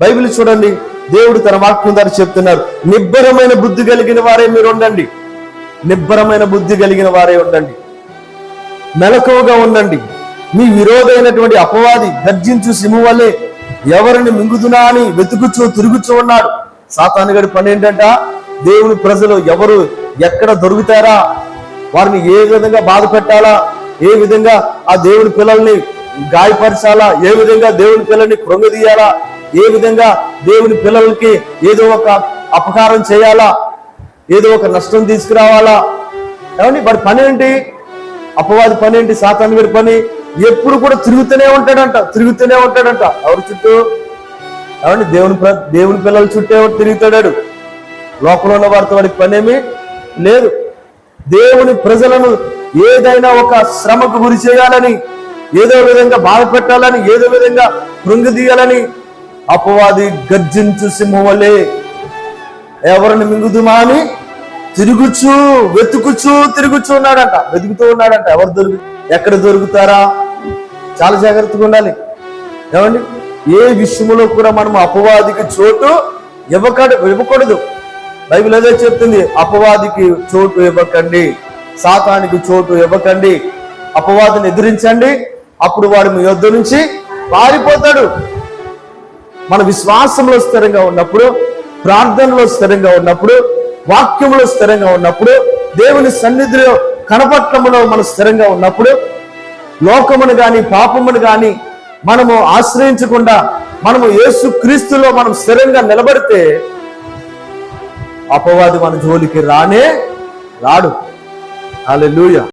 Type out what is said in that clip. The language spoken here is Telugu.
బైబిల్ చూడండి. దేవుడు తన వాక్యం ద్వారా చెప్తున్నారు. నిబ్బరమైన బుద్ధి కలిగిన వారే మీరు ఉండండి. నిబ్బరమైన బుద్ధి కలిగిన వారే ఉండండి. మెలకువగా ఉండండి. మీ విరోధమైనటువంటి అపవాది గర్జించు సిము వల్లే ఎవరిని మింగుదునా అని వెతుకుచూ తిరుగుచూ ఉన్నాడు. సాతానుగడి పని ఏంటంట? దేవుని ప్రజలు ఎవరు ఎక్కడ దొరుకుతారా? వారిని ఏ విధంగా బాధ పెట్టాలా? ఏ విధంగా ఆ దేవుని పిల్లల్ని గాయపరచాలా? ఏ విధంగా దేవుని పిల్లల్ని కృంగదీయాలా? ఏ విధంగా దేవుని పిల్లలకి ఏదో ఒక అపకారం చేయాలా? ఏదో ఒక నష్టం తీసుకురావాలా? ఏమండి వాడి పని ఏంటి? అపవాది పని ఏంటి? సాతాను వీడి పని? ఎప్పుడు కూడా తిరుగుతూనే ఉంటాడంట తిరుగుతూనే ఉంటాడంట. ఎవరి చుట్టూ? ఏమండి దేవుని దేవుని పిల్లల చుట్టూ తిరుగుతాడాడు? లోపల ఉన్న వారితో వాడికి పనేమి లేదు. దేవుని ప్రజలను ఏదైనా ఒక శ్రమకు గురి చేయాలని ఏదో విధంగా బాధ పెట్టాలని ఏదో విధంగా కృంగదీయాలని అపవాది గర్జించు సింహవలే ఎవరిని మింగుదుమా అని తిరుగుచూ వెతుకుచూ తిరుగుచూ ఉన్నాడంట. వెతుకుతూ ఉన్నాడంట. ఎవరు దొరుకు ఎక్కడ దొరుకుతారా? చాలా జాగ్రత్తగా ఉండాలి. ఏమండి? ఏ విషయంలో కూడా మనం అపవాదికి చోటు ఇవ్వకడ ఇవ్వకూడదు. బైబిల్ అదే చెప్తుంది. అపవాదికి చోటు ఇవ్వకండి. సాతానికి చోటు ఇవ్వకండి. అపవాదిని ఎదిరించండి. అప్పుడు వాడు మీ యొద్ధ నుంచి పారిపోతాడు. మన విశ్వాసంలో స్థిరంగా ఉన్నప్పుడు ప్రార్థనలో స్థిరంగా ఉన్నప్పుడు వాక్యంలో స్థిరంగా ఉన్నప్పుడు దేవుని సన్నిధిలో కనపట్లములో మనం స్థిరంగా ఉన్నప్పుడు లోకమును గాని పాపమును గాని మనము ఆశ్రయించకుండా మనము యేసు క్రీస్తులో మనం స్థిరంగా నిలబడితే అపవాది మన జోలికి రానే రాడు. అలెలుయా